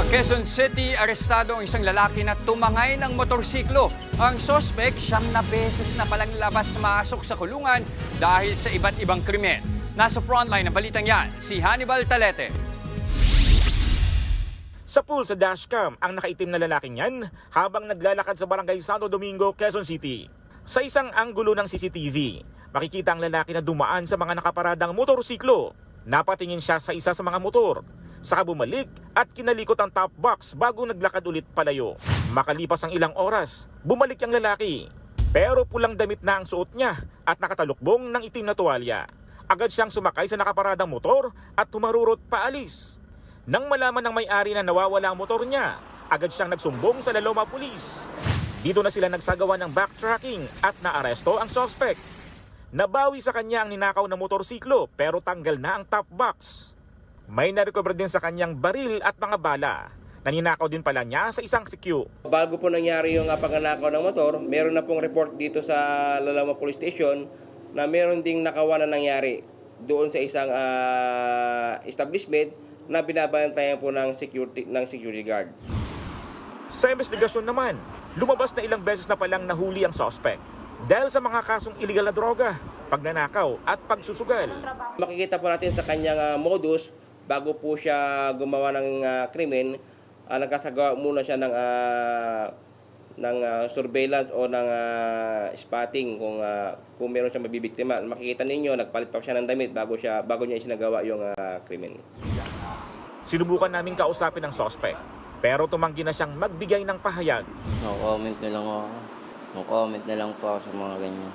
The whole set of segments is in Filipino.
Sa Quezon City, arestado ang isang lalaki na tumangay ng motorsiklo. Ang sospek siyam na beses na palang labas masok sa kulungan dahil sa iba't ibang krimen. Nasa frontline ng balitang yan, si Hannibal Talete. Sa pool sa dashcam ang nakaitim na lalaking yan habang naglalakad sa barangay Santo Domingo, Quezon City. Sa isang anggulo ng CCTV, makikita ang lalaki na dumaan sa mga nakaparadang motorsiklo. Napatingin siya sa isa sa mga motor. Saka bumalik at kinalikot ang top box bago naglakad ulit palayo. Makalipas ang ilang oras, bumalik ang lalaki. Pero pulang damit na ang suot niya at nakatalukbong ng itim na tuwalya. Agad siyang sumakay sa nakaparadang motor at tumarurot paalis. Nang malaman ng may-ari na nawawala ang motor niya, agad siyang nagsumbong sa Laloma Police. Dito na sila nagsagawa ng backtracking at naaresto ang suspect. Nabawi sa kanya ang ninakaw na motorsiklo pero tanggal na ang top box. May narecover din sa kanyang baril at mga bala. Naninakaw din pala niya sa isang CQ. Bago po nangyari yung uh, pagnanakaw ng motor, meron na pong report dito sa Lalama Police Station na meron ding nakawa na nangyari doon sa isang ah, establishment na binabantayan po ng security ng security guard. Sa investigasyon naman, lumabas na ilang beses na palang nahuli ang suspect dahil sa mga kasong illegal na droga, pagnanakaw at pagsusugal. Makikita po natin sa kanyang ah, modus bago po siya gumawa ng ah, krimen, uh, nagkasagawa muna siya ng ah, ng ah, surveillance o ng ah, spotting kung ah, kung meron siyang mabibiktima. Makikita ninyo nagpalit pa siya ng damit bago siya bago niya isinagawa yung ah, krimen. Sinubukan namin kausapin ang suspect pero tumanggi na siyang magbigay ng pahayag. No comment na lang ako. No comment na lang po ako sa mga ganyan.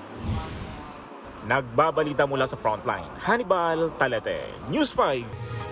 Nagbabalita mula sa frontline, Hannibal Talete, News 5.